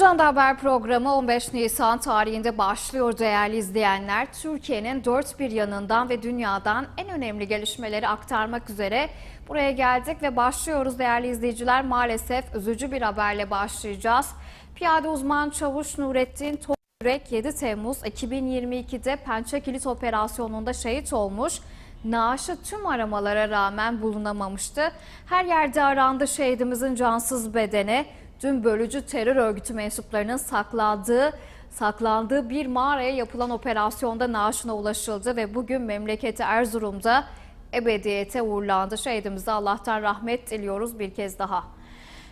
Ajanda Haber programı 15 Nisan tarihinde başlıyor değerli izleyenler. Türkiye'nin dört bir yanından ve dünyadan en önemli gelişmeleri aktarmak üzere buraya geldik ve başlıyoruz değerli izleyiciler. Maalesef üzücü bir haberle başlayacağız. Piyade uzman çavuş Nurettin Topyürek 7 Temmuz 2022'de Pençe Kilit Operasyonu'nda şehit olmuş. Naaşı tüm aramalara rağmen bulunamamıştı. Her yerde arandı şehidimizin cansız bedeni. Dün bölücü terör örgütü mensuplarının sakladığı saklandığı bir mağaraya yapılan operasyonda naaşına ulaşıldı ve bugün memleketi Erzurum'da ebediyete uğurlandı. Şehidimize Allah'tan rahmet diliyoruz bir kez daha.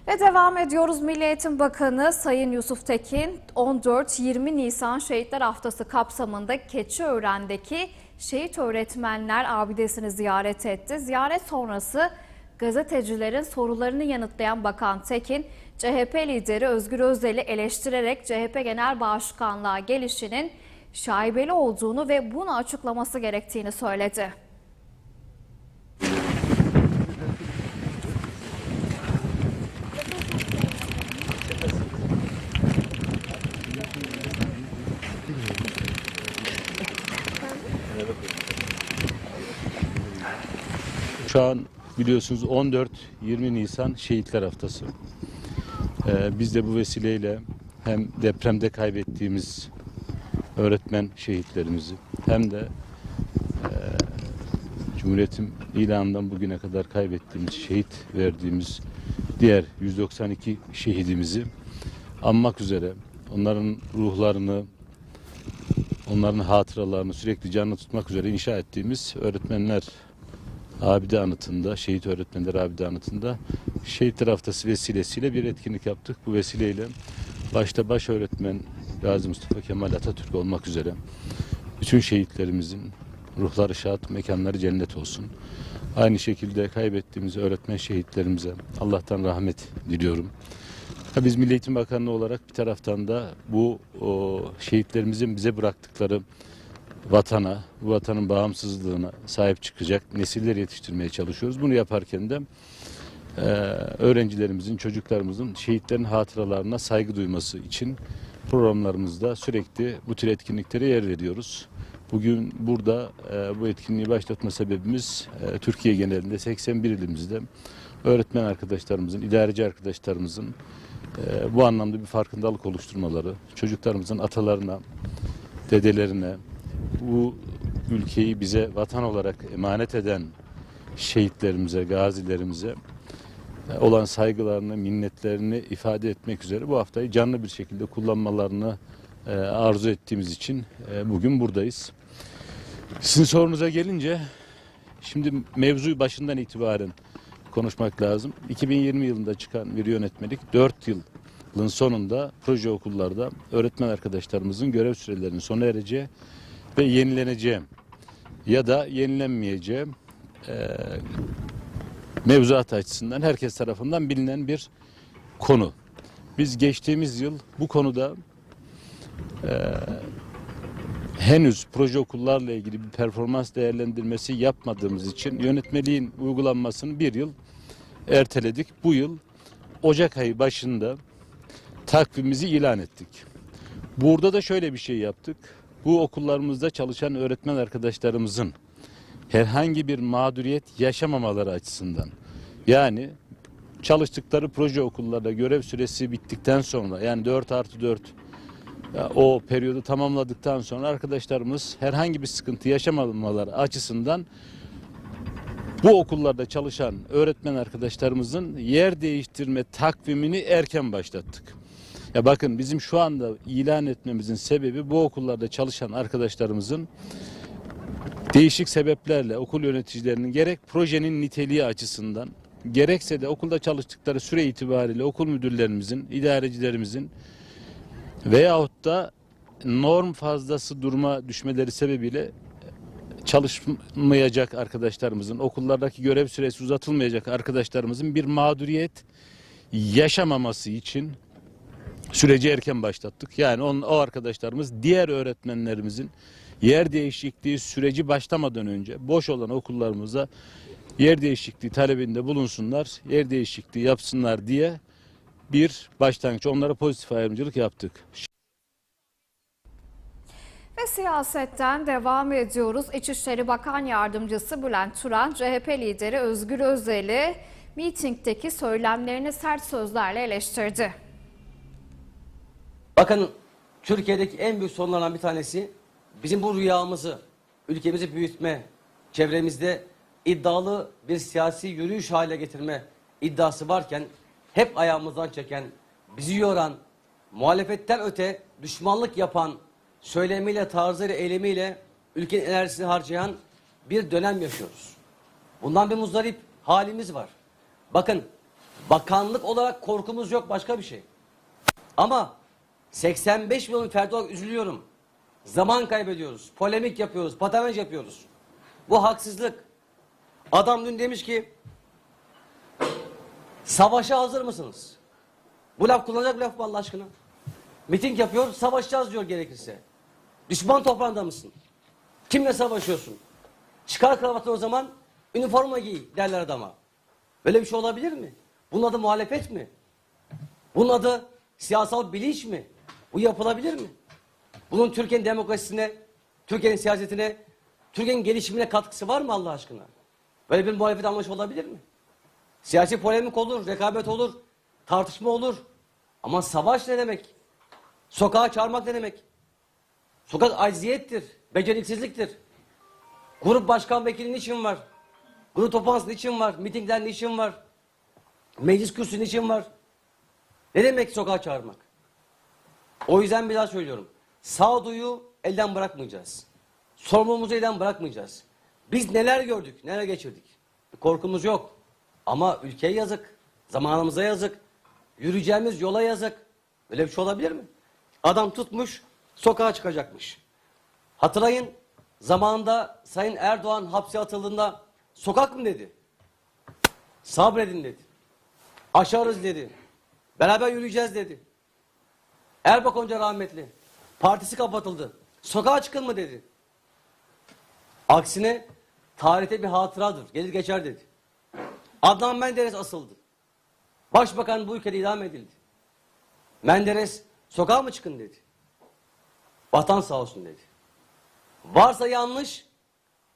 Ve devam ediyoruz. Milli Eğitim Bakanı Sayın Yusuf Tekin 14-20 Nisan Şehitler Haftası kapsamında Keçiören'deki şehit öğretmenler abidesini ziyaret etti. Ziyaret sonrası gazetecilerin sorularını yanıtlayan Bakan Tekin, CHP lideri Özgür Özel'i eleştirerek CHP Genel Başkanlığa gelişinin şaibeli olduğunu ve bunu açıklaması gerektiğini söyledi. Şu an biliyorsunuz 14-20 Nisan Şehitler Haftası. Ee, biz de bu vesileyle hem depremde kaybettiğimiz öğretmen şehitlerimizi hem de e, Cumhuriyet'in ilanından bugüne kadar kaybettiğimiz, şehit verdiğimiz diğer 192 şehidimizi anmak üzere onların ruhlarını, onların hatıralarını sürekli canlı tutmak üzere inşa ettiğimiz öğretmenler Abide Anıtı'nda, Şehit Öğretmenler Abide Anıtı'nda Şehitler Haftası vesilesiyle bir etkinlik yaptık. Bu vesileyle başta baş öğretmen Gazi Mustafa Kemal Atatürk olmak üzere bütün şehitlerimizin ruhları şad, mekanları cennet olsun. Aynı şekilde kaybettiğimiz öğretmen şehitlerimize Allah'tan rahmet diliyorum. Biz Milli Eğitim Bakanlığı olarak bir taraftan da bu o, şehitlerimizin bize bıraktıkları vatana, bu vatanın bağımsızlığına sahip çıkacak nesiller yetiştirmeye çalışıyoruz. Bunu yaparken de e, öğrencilerimizin, çocuklarımızın şehitlerin hatıralarına saygı duyması için programlarımızda sürekli bu tür etkinliklere yer veriyoruz. Bugün burada e, bu etkinliği başlatma sebebimiz e, Türkiye genelinde 81 ilimizde öğretmen arkadaşlarımızın, idareci arkadaşlarımızın e, bu anlamda bir farkındalık oluşturmaları, çocuklarımızın atalarına, dedelerine, bu ülkeyi bize vatan olarak emanet eden şehitlerimize, gazilerimize olan saygılarını, minnetlerini ifade etmek üzere bu haftayı canlı bir şekilde kullanmalarını e, arzu ettiğimiz için e, bugün buradayız. Sizin sorunuza gelince şimdi mevzuyu başından itibaren konuşmak lazım. 2020 yılında çıkan bir yönetmelik 4 yılın sonunda proje okullarda öğretmen arkadaşlarımızın görev sürelerinin sona ereceği ve yenileneceği ya da yenilenmeyeceği e, mevzuat açısından herkes tarafından bilinen bir konu. Biz geçtiğimiz yıl bu konuda e, henüz proje okullarla ilgili bir performans değerlendirmesi yapmadığımız için yönetmeliğin uygulanmasını bir yıl erteledik. Bu yıl Ocak ayı başında takvimimizi ilan ettik. Burada da şöyle bir şey yaptık. Bu okullarımızda çalışan öğretmen arkadaşlarımızın herhangi bir mağduriyet yaşamamaları açısından yani çalıştıkları proje okullarda görev süresi bittikten sonra yani 4 artı 4 ya o periyodu tamamladıktan sonra arkadaşlarımız herhangi bir sıkıntı yaşamamaları açısından bu okullarda çalışan öğretmen arkadaşlarımızın yer değiştirme takvimini erken başlattık. Ya bakın bizim şu anda ilan etmemizin sebebi bu okullarda çalışan arkadaşlarımızın değişik sebeplerle okul yöneticilerinin gerek projenin niteliği açısından gerekse de okulda çalıştıkları süre itibariyle okul müdürlerimizin, idarecilerimizin veyahut da norm fazlası duruma düşmeleri sebebiyle çalışmayacak arkadaşlarımızın, okullardaki görev süresi uzatılmayacak arkadaşlarımızın bir mağduriyet yaşamaması için süreci erken başlattık. Yani on, o arkadaşlarımız diğer öğretmenlerimizin yer değişikliği süreci başlamadan önce boş olan okullarımıza yer değişikliği talebinde bulunsunlar, yer değişikliği yapsınlar diye bir başlangıç. Onlara pozitif ayrımcılık yaptık. Ve siyasetten devam ediyoruz. İçişleri Bakan Yardımcısı Bülent Turan, CHP lideri Özgür Özel'i mitingdeki söylemlerini sert sözlerle eleştirdi. Bakın Türkiye'deki en büyük sorunlardan bir tanesi bizim bu rüyamızı, ülkemizi büyütme, çevremizde iddialı bir siyasi yürüyüş hale getirme iddiası varken hep ayağımızdan çeken, bizi yoran, muhalefetten öte düşmanlık yapan söylemiyle, tarzıyla, eylemiyle ülkenin enerjisini harcayan bir dönem yaşıyoruz. Bundan bir muzdarip halimiz var. Bakın bakanlık olarak korkumuz yok başka bir şey. Ama 85 milyon ferdi olarak üzülüyorum. Zaman kaybediyoruz. Polemik yapıyoruz. Patamaj yapıyoruz. Bu haksızlık. Adam dün demiş ki savaşa hazır mısınız? Bu laf kullanacak laf mı Allah aşkına? Miting yapıyor, savaşacağız diyor gerekirse. Düşman toprağında mısın? Kimle savaşıyorsun? Çıkar kravatını o zaman, üniforma giy derler adama. Böyle bir şey olabilir mi? Bunun adı muhalefet mi? Bunun adı siyasal bilinç mi? Bu yapılabilir mi? Bunun Türkiye'nin demokrasisine, Türkiye'nin siyasetine, Türkiye'nin gelişimine katkısı var mı Allah aşkına? Böyle bir muhalefet anlayışı olabilir mi? Siyasi polemik olur, rekabet olur, tartışma olur. Ama savaş ne demek? Sokağa çağırmak ne demek? Sokak acziyettir, beceriksizliktir. Grup başkan vekili niçin var? Grup toplantısı niçin var? Mitingler niçin var? Meclis kürsüsü niçin var? Ne demek sokağa çağırmak? O yüzden bir daha söylüyorum. Sağduyu elden bırakmayacağız. Sorumluluğumuzu elden bırakmayacağız. Biz neler gördük, neler geçirdik. Korkumuz yok. Ama ülkeye yazık, zamanımıza yazık, yürüyeceğimiz yola yazık. Böyle bir şey olabilir mi? Adam tutmuş, sokağa çıkacakmış. Hatırlayın, zamanında Sayın Erdoğan hapse atıldığında sokak mı dedi? Sabredin dedi. Aşarız dedi. Beraber yürüyeceğiz dedi. Erbakan Hoca rahmetli. Partisi kapatıldı. Sokağa çıkın mı dedi. Aksine tarihte bir hatıradır. Gelir geçer dedi. Adnan Menderes asıldı. Başbakan bu ülkede idam edildi. Menderes sokağa mı çıkın dedi. Vatan sağ olsun dedi. Varsa yanlış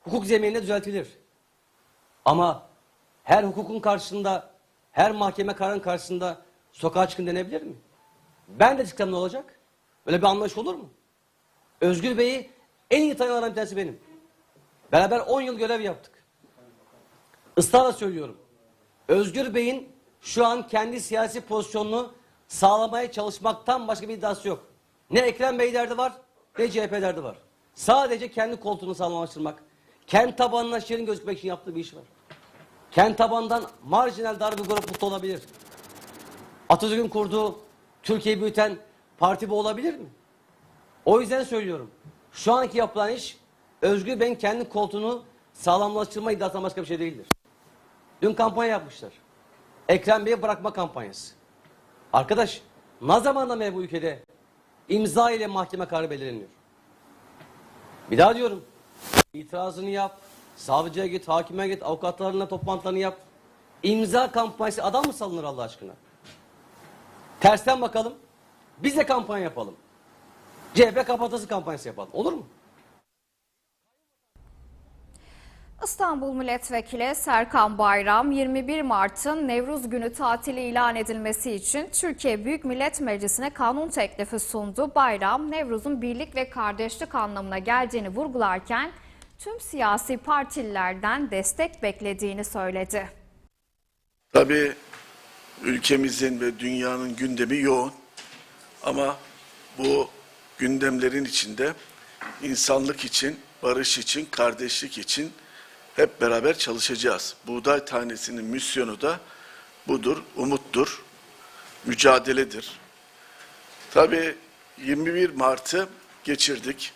hukuk zemininde düzeltilir. Ama her hukukun karşısında, her mahkeme kararının karşısında sokağa çıkın denebilir mi? Ben de çıksam ne olacak? Böyle bir anlayış olur mu? Özgür Bey'i en iyi tanıyanlardan bir tanesi benim. Beraber 10 yıl görev yaptık. Israrla söylüyorum. Özgür Bey'in şu an kendi siyasi pozisyonunu sağlamaya çalışmaktan başka bir iddiası yok. Ne Ekrem Bey derdi var, ne CHP derdi var. Sadece kendi koltuğunu sağlamlaştırmak, kendi tabanına şirin gözükmek için yaptığı bir iş var. Kendi tabandan marjinal dar bir grup mutlu olabilir. Atatürk'ün kurduğu, Türkiye'yi büyüten parti bu olabilir mi? O yüzden söylüyorum. Şu anki yapılan iş Özgür Bey'in kendi koltuğunu sağlamlaştırma iddiasından başka bir şey değildir. Dün kampanya yapmışlar. Ekrem Bey'i bırakma kampanyası. Arkadaş ne zamandan bu ülkede imza ile mahkeme kararı belirleniyor? Bir daha diyorum. İtirazını yap. Savcıya git, hakime git, avukatlarına toplantılarını yap. İmza kampanyası adam mı salınır Allah aşkına? Tersten bakalım. Biz de kampanya yapalım. CHP kapatası kampanyası yapalım. Olur mu? İstanbul Milletvekili Serkan Bayram 21 Mart'ın Nevruz Günü tatili ilan edilmesi için Türkiye Büyük Millet Meclisi'ne kanun teklifi sundu. Bayram, Nevruz'un birlik ve kardeşlik anlamına geldiğini vurgularken tüm siyasi partililerden destek beklediğini söyledi. Tabii ülkemizin ve dünyanın gündemi yoğun ama bu gündemlerin içinde insanlık için, barış için, kardeşlik için hep beraber çalışacağız. Buğday tanesinin misyonu da budur, umuttur, mücadeledir. Tabii 21 Mart'ı geçirdik.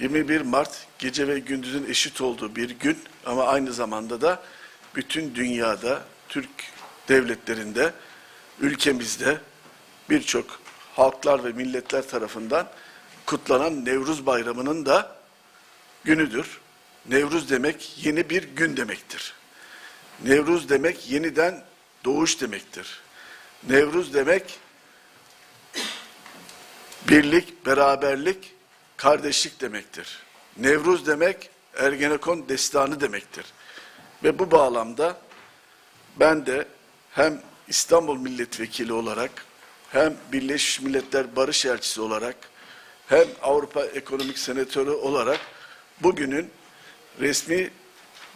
21 Mart gece ve gündüzün eşit olduğu bir gün ama aynı zamanda da bütün dünyada, Türk devletlerinde, ülkemizde birçok halklar ve milletler tarafından kutlanan Nevruz Bayramı'nın da günüdür. Nevruz demek yeni bir gün demektir. Nevruz demek yeniden doğuş demektir. Nevruz demek birlik, beraberlik, kardeşlik demektir. Nevruz demek Ergenekon destanı demektir. Ve bu bağlamda ben de hem İstanbul Milletvekili olarak hem Birleşmiş Milletler Barış Elçisi olarak hem Avrupa Ekonomik Senatörü olarak bugünün resmi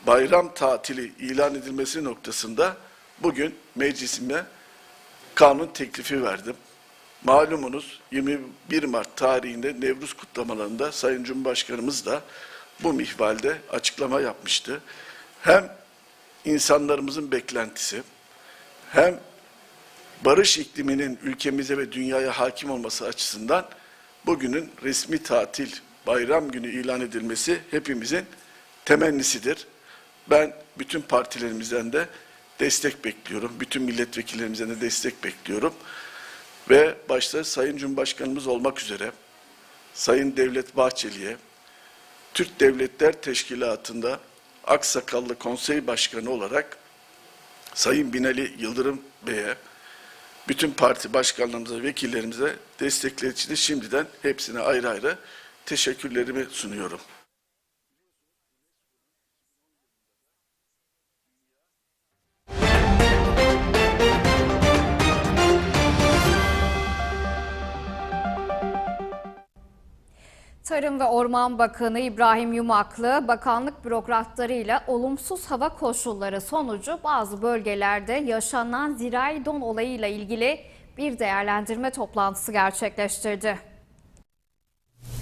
bayram tatili ilan edilmesi noktasında bugün meclisime kanun teklifi verdim. Malumunuz 21 Mart tarihinde Nevruz kutlamalarında Sayın Cumhurbaşkanımız da bu mihvalde açıklama yapmıştı. Hem insanlarımızın beklentisi hem barış ikliminin ülkemize ve dünyaya hakim olması açısından bugünün resmi tatil bayram günü ilan edilmesi hepimizin temennisidir. Ben bütün partilerimizden de destek bekliyorum. Bütün milletvekillerimizden de destek bekliyorum. Ve başta Sayın Cumhurbaşkanımız olmak üzere Sayın Devlet Bahçeli'ye Türk Devletler Teşkilatı'nda Aksakallı Konsey Başkanı olarak Sayın Binali Yıldırım Bey'e, bütün parti başkanlarımıza, vekillerimize destekleri için de şimdiden hepsine ayrı ayrı teşekkürlerimi sunuyorum. Tarım ve Orman Bakanı İbrahim Yumaklı, bakanlık bürokratlarıyla olumsuz hava koşulları sonucu bazı bölgelerde yaşanan zirai don olayıyla ilgili bir değerlendirme toplantısı gerçekleştirdi.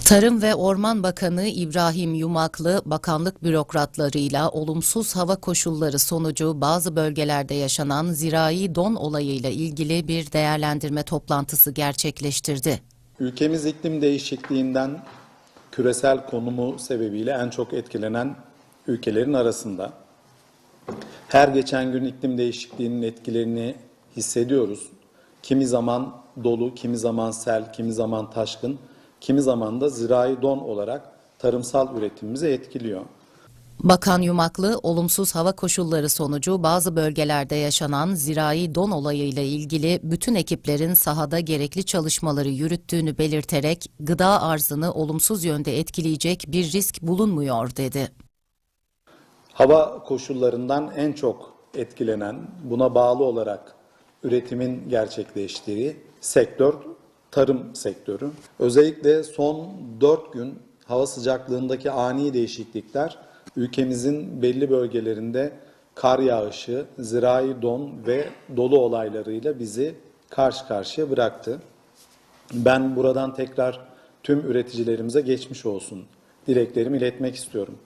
Tarım ve Orman Bakanı İbrahim Yumaklı, bakanlık bürokratlarıyla olumsuz hava koşulları sonucu bazı bölgelerde yaşanan zirai don olayıyla ilgili bir değerlendirme toplantısı gerçekleştirdi. Ülkemiz iklim değişikliğinden küresel konumu sebebiyle en çok etkilenen ülkelerin arasında. Her geçen gün iklim değişikliğinin etkilerini hissediyoruz. Kimi zaman dolu, kimi zaman sel, kimi zaman taşkın, kimi zaman da zirai don olarak tarımsal üretimimizi etkiliyor. Bakan Yumaklı, olumsuz hava koşulları sonucu bazı bölgelerde yaşanan zirai don olayıyla ilgili bütün ekiplerin sahada gerekli çalışmaları yürüttüğünü belirterek gıda arzını olumsuz yönde etkileyecek bir risk bulunmuyor dedi. Hava koşullarından en çok etkilenen, buna bağlı olarak üretimin gerçekleştiği sektör tarım sektörü. Özellikle son 4 gün hava sıcaklığındaki ani değişiklikler ülkemizin belli bölgelerinde kar yağışı, zirai don ve dolu olaylarıyla bizi karşı karşıya bıraktı. Ben buradan tekrar tüm üreticilerimize geçmiş olsun dileklerimi iletmek istiyorum.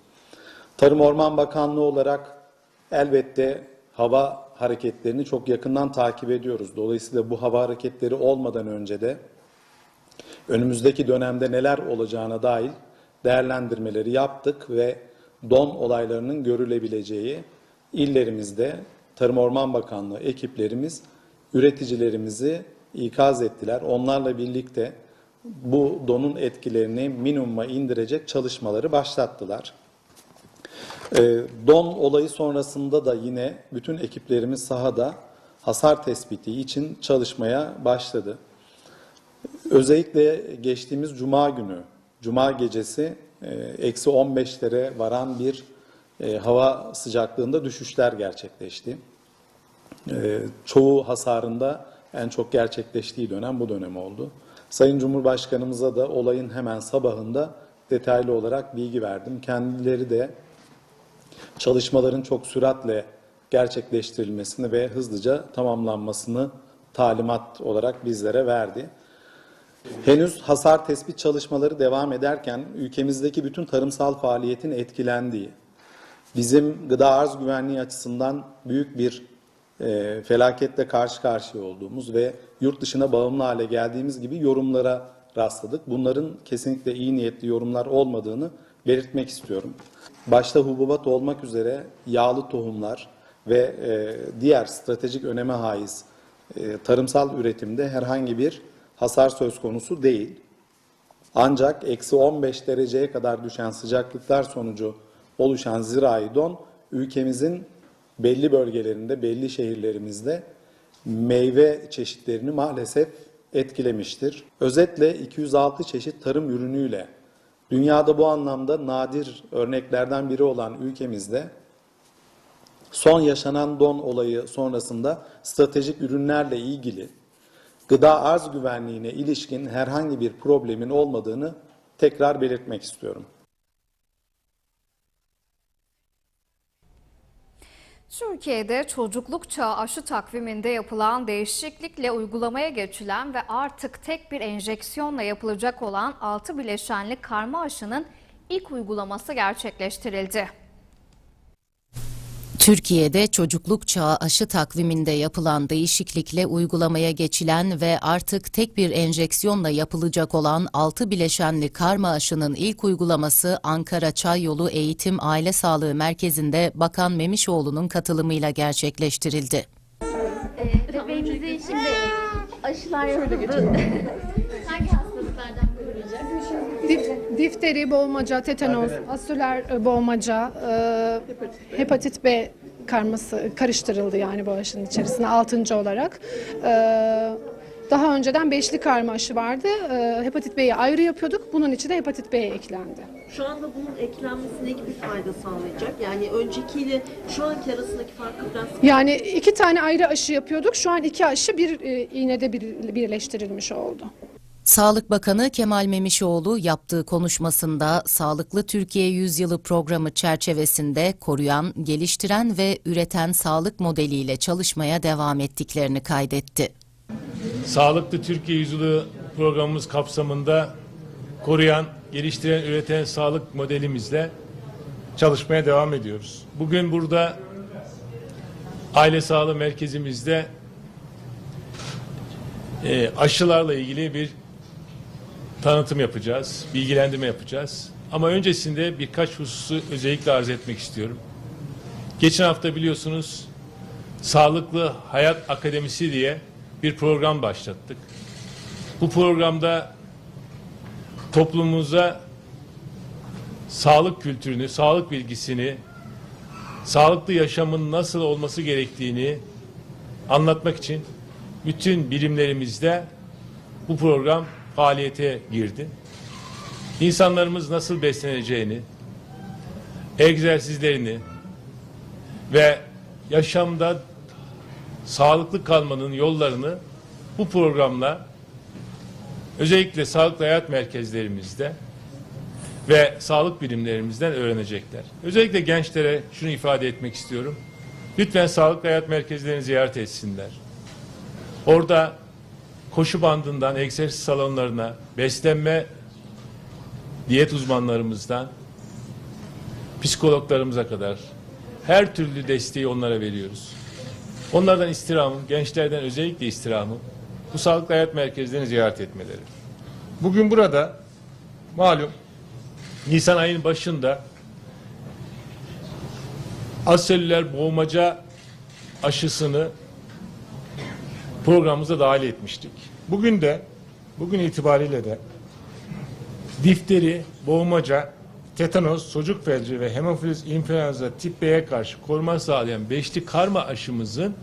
Tarım Orman Bakanlığı olarak elbette hava hareketlerini çok yakından takip ediyoruz. Dolayısıyla bu hava hareketleri olmadan önce de önümüzdeki dönemde neler olacağına dair değerlendirmeleri yaptık ve don olaylarının görülebileceği illerimizde Tarım Orman Bakanlığı ekiplerimiz üreticilerimizi ikaz ettiler. Onlarla birlikte bu donun etkilerini minimuma indirecek çalışmaları başlattılar. Ee, Don olayı sonrasında da yine bütün ekiplerimiz sahada hasar tespiti için çalışmaya başladı. Özellikle geçtiğimiz Cuma günü, Cuma gecesi eksi 15'lere varan bir e, hava sıcaklığında düşüşler gerçekleşti. E, Çoğu hasarında en çok gerçekleştiği dönem bu dönem oldu. Sayın Cumhurbaşkanımıza da olayın hemen sabahında detaylı olarak bilgi verdim. Kendileri de çalışmaların çok süratle gerçekleştirilmesini ve hızlıca tamamlanmasını talimat olarak bizlere verdi. Henüz hasar tespit çalışmaları devam ederken ülkemizdeki bütün tarımsal faaliyetin etkilendiği, bizim gıda arz güvenliği açısından büyük bir e, felaketle karşı karşıya olduğumuz ve yurt dışına bağımlı hale geldiğimiz gibi yorumlara rastladık. Bunların kesinlikle iyi niyetli yorumlar olmadığını belirtmek istiyorum. Başta hububat olmak üzere yağlı tohumlar ve e, diğer stratejik öneme haiz e, tarımsal üretimde herhangi bir hasar söz konusu değil. Ancak eksi 15 dereceye kadar düşen sıcaklıklar sonucu oluşan zirai don ülkemizin belli bölgelerinde, belli şehirlerimizde meyve çeşitlerini maalesef etkilemiştir. Özetle 206 çeşit tarım ürünüyle dünyada bu anlamda nadir örneklerden biri olan ülkemizde son yaşanan don olayı sonrasında stratejik ürünlerle ilgili gıda arz güvenliğine ilişkin herhangi bir problemin olmadığını tekrar belirtmek istiyorum. Türkiye'de çocukluk çağı aşı takviminde yapılan değişiklikle uygulamaya geçilen ve artık tek bir enjeksiyonla yapılacak olan 6 bileşenli karma aşının ilk uygulaması gerçekleştirildi. Türkiye'de çocukluk çağı aşı takviminde yapılan değişiklikle uygulamaya geçilen ve artık tek bir enjeksiyonla yapılacak olan 6 bileşenli karma aşının ilk uygulaması Ankara Çayyolu Eğitim Aile Sağlığı Merkezi'nde Bakan Memişoğlu'nun katılımıyla gerçekleştirildi. Bebeğimizi şimdi aşılar yapıldı. Hangi hastalıklardan koruyacak? Dif- difteri, boğmaca, tetanos, asüler e, boğmaca, e, hepatit B karması karıştırıldı yani bu aşının içerisine altıncı olarak. E, daha önceden beşli karma aşı vardı. E, hepatit B'yi ayrı yapıyorduk. Bunun içine hepatit B eklendi. Şu anda bunun eklenmesi ne gibi fayda sağlayacak? Yani öncekiyle şu anki arasındaki farkı biraz Yani iki tane ayrı aşı yapıyorduk. Şu an iki aşı bir e, iğnede bir, birleştirilmiş oldu. Sağlık Bakanı Kemal Memişoğlu yaptığı konuşmasında Sağlıklı Türkiye Yüzyılı programı çerçevesinde koruyan, geliştiren ve üreten sağlık modeliyle çalışmaya devam ettiklerini kaydetti. Sağlıklı Türkiye Yüzyılı programımız kapsamında koruyan, geliştiren, üreten sağlık modelimizle çalışmaya devam ediyoruz. Bugün burada aile sağlığı merkezimizde e, aşılarla ilgili bir tanıtım yapacağız, bilgilendirme yapacağız. Ama öncesinde birkaç hususu özellikle arz etmek istiyorum. Geçen hafta biliyorsunuz Sağlıklı Hayat Akademisi diye bir program başlattık. Bu programda toplumumuza sağlık kültürünü, sağlık bilgisini, sağlıklı yaşamın nasıl olması gerektiğini anlatmak için bütün birimlerimizde bu program faaliyete girdi. İnsanlarımız nasıl besleneceğini, egzersizlerini ve yaşamda sağlıklı kalmanın yollarını bu programla özellikle sağlıklı hayat merkezlerimizde ve sağlık birimlerimizden öğrenecekler. Özellikle gençlere şunu ifade etmek istiyorum. Lütfen sağlıklı hayat merkezlerini ziyaret etsinler. Orada koşu bandından egzersiz salonlarına, beslenme diyet uzmanlarımızdan psikologlarımıza kadar her türlü desteği onlara veriyoruz. Onlardan istirhamım, gençlerden özellikle istirhamım bu sağlıklı hayat merkezlerini ziyaret etmeleri. Bugün burada malum Nisan ayının başında aselüler boğmaca aşısını programımıza dahil etmiştik. Bugün de bugün itibariyle de difteri, boğmaca, tetanos, çocuk felci ve hemofiliz influenza tip B'ye karşı koruma sağlayan beşli karma aşımızın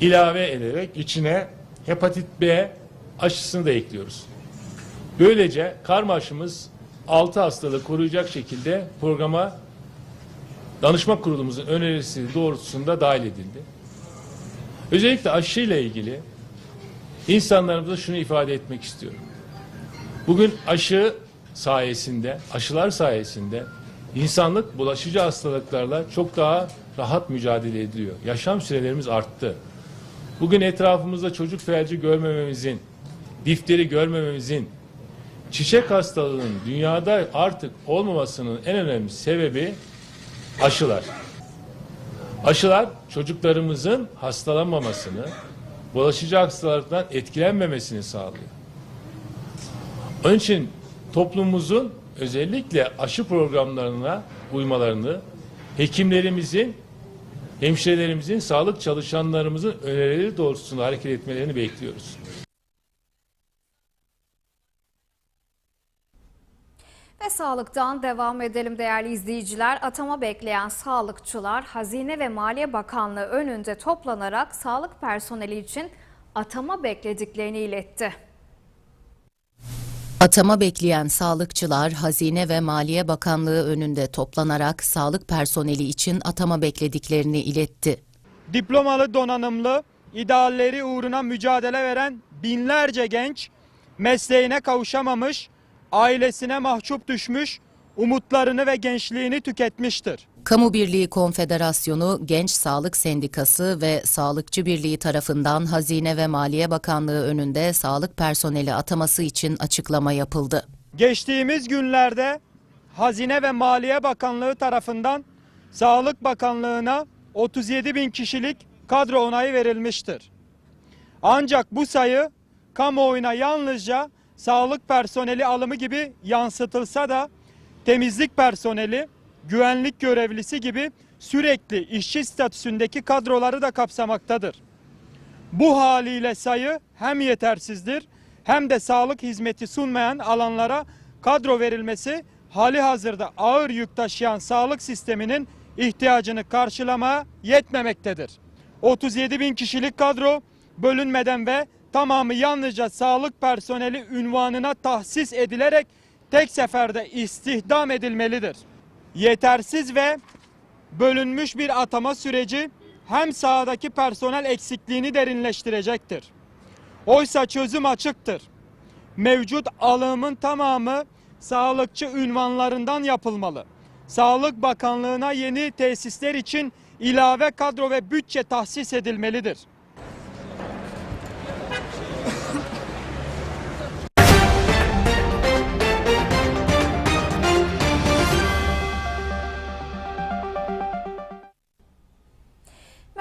ilave ederek içine hepatit B aşısını da ekliyoruz. Böylece karma aşımız 6 hastalığı koruyacak şekilde programa danışma kurulumuzun önerisi doğrultusunda dahil edildi. Özellikle aşıyla ilgili insanlarımıza şunu ifade etmek istiyorum. Bugün aşı sayesinde, aşılar sayesinde insanlık bulaşıcı hastalıklarla çok daha rahat mücadele ediyor. Yaşam sürelerimiz arttı. Bugün etrafımızda çocuk felci görmememizin, difteri görmememizin, çiçek hastalığının dünyada artık olmamasının en önemli sebebi aşılar. Aşılar çocuklarımızın hastalanmamasını, bulaşıcı hastalıklardan etkilenmemesini sağlıyor. Onun için toplumumuzun özellikle aşı programlarına uymalarını, hekimlerimizin, hemşirelerimizin, sağlık çalışanlarımızın önerileri doğrultusunda hareket etmelerini bekliyoruz. Ve Ve sağlıktan devam edelim değerli izleyiciler. Atama bekleyen sağlıkçılar Hazine ve Maliye Bakanlığı önünde toplanarak sağlık personeli için atama beklediklerini iletti. Atama bekleyen sağlıkçılar Hazine ve Maliye Bakanlığı önünde toplanarak sağlık personeli için atama beklediklerini iletti. diplomalı donanımlı, idealleri uğruna mücadele veren binlerce genç mesleğine kavuşamamış, ailesine mahcup düşmüş, umutlarını ve gençliğini tüketmiştir. Kamu Birliği Konfederasyonu, Genç Sağlık Sendikası ve Sağlıkçı Birliği tarafından Hazine ve Maliye Bakanlığı önünde sağlık personeli ataması için açıklama yapıldı. Geçtiğimiz günlerde Hazine ve Maliye Bakanlığı tarafından Sağlık Bakanlığı'na 37 bin kişilik kadro onayı verilmiştir. Ancak bu sayı kamuoyuna yalnızca sağlık personeli alımı gibi yansıtılsa da temizlik personeli, güvenlik görevlisi gibi sürekli işçi statüsündeki kadroları da kapsamaktadır. Bu haliyle sayı hem yetersizdir hem de sağlık hizmeti sunmayan alanlara kadro verilmesi hali hazırda ağır yük taşıyan sağlık sisteminin ihtiyacını karşılamaya yetmemektedir. 37 bin kişilik kadro bölünmeden ve tamamı yalnızca sağlık personeli ünvanına tahsis edilerek tek seferde istihdam edilmelidir. Yetersiz ve bölünmüş bir atama süreci hem sahadaki personel eksikliğini derinleştirecektir. Oysa çözüm açıktır. Mevcut alımın tamamı sağlıkçı ünvanlarından yapılmalı. Sağlık Bakanlığı'na yeni tesisler için ilave kadro ve bütçe tahsis edilmelidir.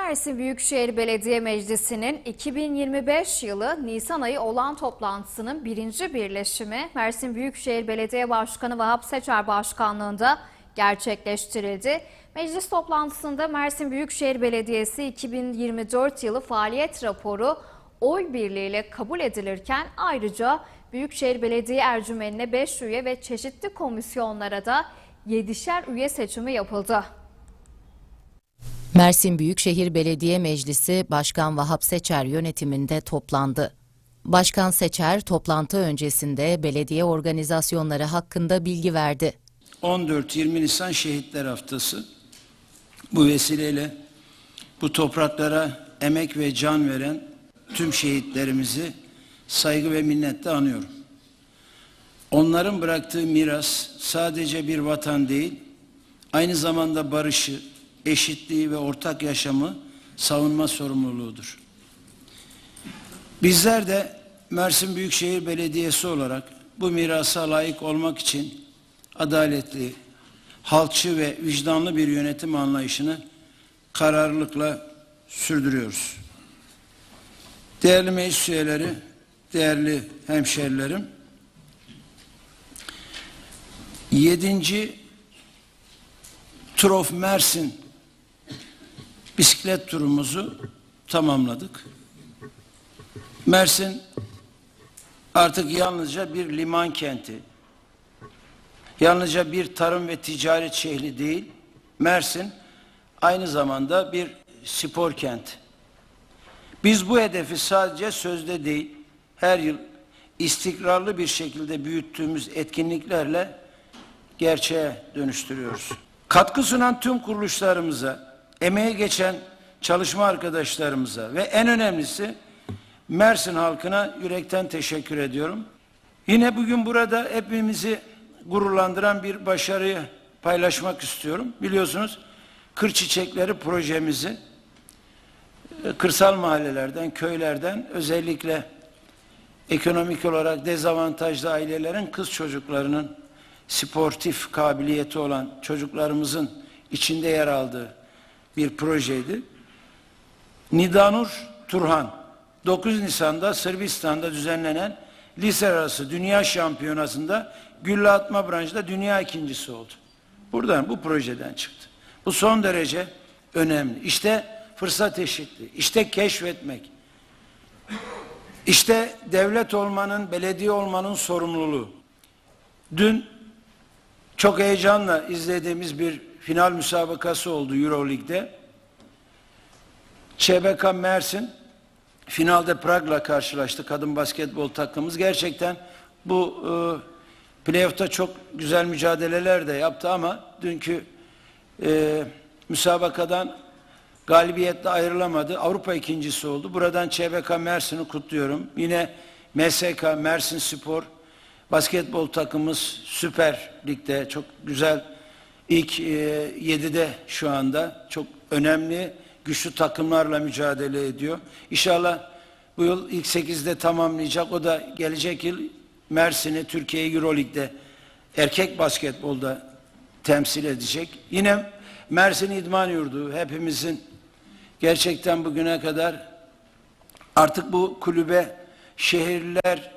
Mersin Büyükşehir Belediye Meclisi'nin 2025 yılı Nisan ayı olan toplantısının birinci birleşimi Mersin Büyükşehir Belediye Başkanı Vahap Seçer Başkanlığında gerçekleştirildi. Meclis toplantısında Mersin Büyükşehir Belediyesi 2024 yılı faaliyet raporu oy birliğiyle kabul edilirken ayrıca Büyükşehir Belediye Ercümeni'ne 5 üye ve çeşitli komisyonlara da 7'şer üye seçimi yapıldı. Mersin Büyükşehir Belediye Meclisi Başkan Vahap Seçer yönetiminde toplandı. Başkan Seçer toplantı öncesinde belediye organizasyonları hakkında bilgi verdi. 14-20 Nisan Şehitler Haftası. Bu vesileyle bu topraklara emek ve can veren tüm şehitlerimizi saygı ve minnetle anıyorum. Onların bıraktığı miras sadece bir vatan değil, aynı zamanda barışı, eşitliği ve ortak yaşamı savunma sorumluluğudur. Bizler de Mersin Büyükşehir Belediyesi olarak bu mirasa layık olmak için adaletli, halkçı ve vicdanlı bir yönetim anlayışını kararlılıkla sürdürüyoruz. Değerli meclis üyeleri, değerli hemşerilerim, 7. Tour of Mersin bisiklet turumuzu tamamladık. Mersin artık yalnızca bir liman kenti, yalnızca bir tarım ve ticaret şehri değil, Mersin aynı zamanda bir spor kenti. Biz bu hedefi sadece sözde değil, her yıl istikrarlı bir şekilde büyüttüğümüz etkinliklerle gerçeğe dönüştürüyoruz. Katkı sunan tüm kuruluşlarımıza, emeği geçen çalışma arkadaşlarımıza ve en önemlisi Mersin halkına yürekten teşekkür ediyorum. Yine bugün burada hepimizi gururlandıran bir başarıyı paylaşmak istiyorum. Biliyorsunuz Kır Çiçekleri projemizi e, kırsal mahallelerden, köylerden özellikle ekonomik olarak dezavantajlı ailelerin kız çocuklarının sportif kabiliyeti olan çocuklarımızın içinde yer aldığı bir projeydi. Nidanur Turhan 9 Nisan'da Sırbistan'da düzenlenen lise arası dünya şampiyonasında gülle atma branşında dünya ikincisi oldu. Buradan bu projeden çıktı. Bu son derece önemli. İşte fırsat eşitliği, işte keşfetmek. İşte devlet olmanın, belediye olmanın sorumluluğu. Dün Çok heyecanla izlediğimiz bir final müsabakası oldu Euroleague'de. ÇBK Mersin finalde Prag'la karşılaştı kadın basketbol takımımız. Gerçekten bu e, playoff'ta çok güzel mücadeleler de yaptı ama dünkü e, müsabakadan galibiyetle ayrılamadı. Avrupa ikincisi oldu. Buradan ÇBK Mersin'i kutluyorum. Yine MSK Mersin Spor basketbol takımımız Süper Lig'de çok güzel ilk e, 7'de şu anda çok önemli güçlü takımlarla mücadele ediyor. İnşallah bu yıl ilk 8'de tamamlayacak. O da gelecek yıl Mersin'i Türkiye Euroleague'de erkek basketbolda temsil edecek. Yine Mersin İdman Yurdu hepimizin gerçekten bugüne kadar artık bu kulübe şehirler,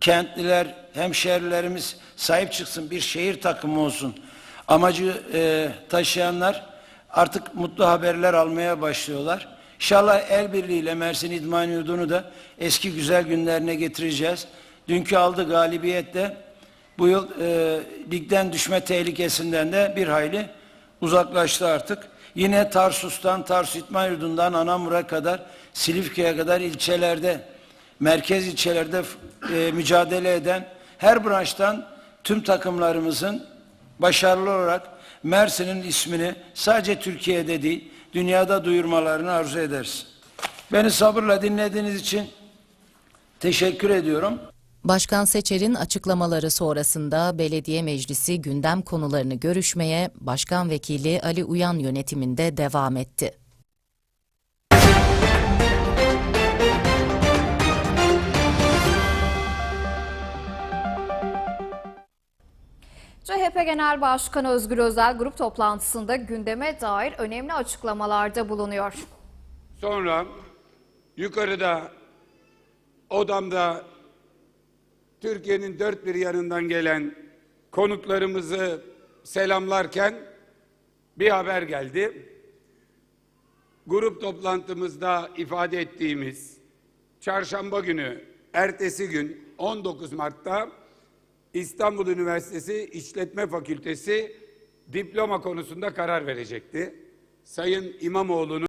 kentliler, hemşehrilerimiz sahip çıksın, bir şehir takımı olsun. Amacı e, taşıyanlar artık mutlu haberler almaya başlıyorlar. İnşallah el birliğiyle Mersin İdman Yurdu'nu da eski güzel günlerine getireceğiz. Dünkü aldı galibiyetle bu yıl e, ligden düşme tehlikesinden de bir hayli uzaklaştı artık. Yine Tarsus'tan, Tarsus İdman Yurdu'ndan Anamur'a kadar, Silifke'ye kadar ilçelerde, merkez ilçelerde e, mücadele eden her branştan tüm takımlarımızın başarılı olarak Mersin'in ismini sadece Türkiye'de değil, dünyada duyurmalarını arzu ederiz. Beni sabırla dinlediğiniz için teşekkür ediyorum. Başkan Seçer'in açıklamaları sonrasında belediye meclisi gündem konularını görüşmeye Başkan Vekili Ali Uyan yönetiminde devam etti. CHP Genel Başkanı Özgür Özel grup toplantısında gündeme dair önemli açıklamalarda bulunuyor. Sonra yukarıda odamda Türkiye'nin dört bir yanından gelen konuklarımızı selamlarken bir haber geldi. Grup toplantımızda ifade ettiğimiz çarşamba günü ertesi gün 19 Mart'ta İstanbul Üniversitesi İşletme Fakültesi diploma konusunda karar verecekti. Sayın İmamoğlu'nun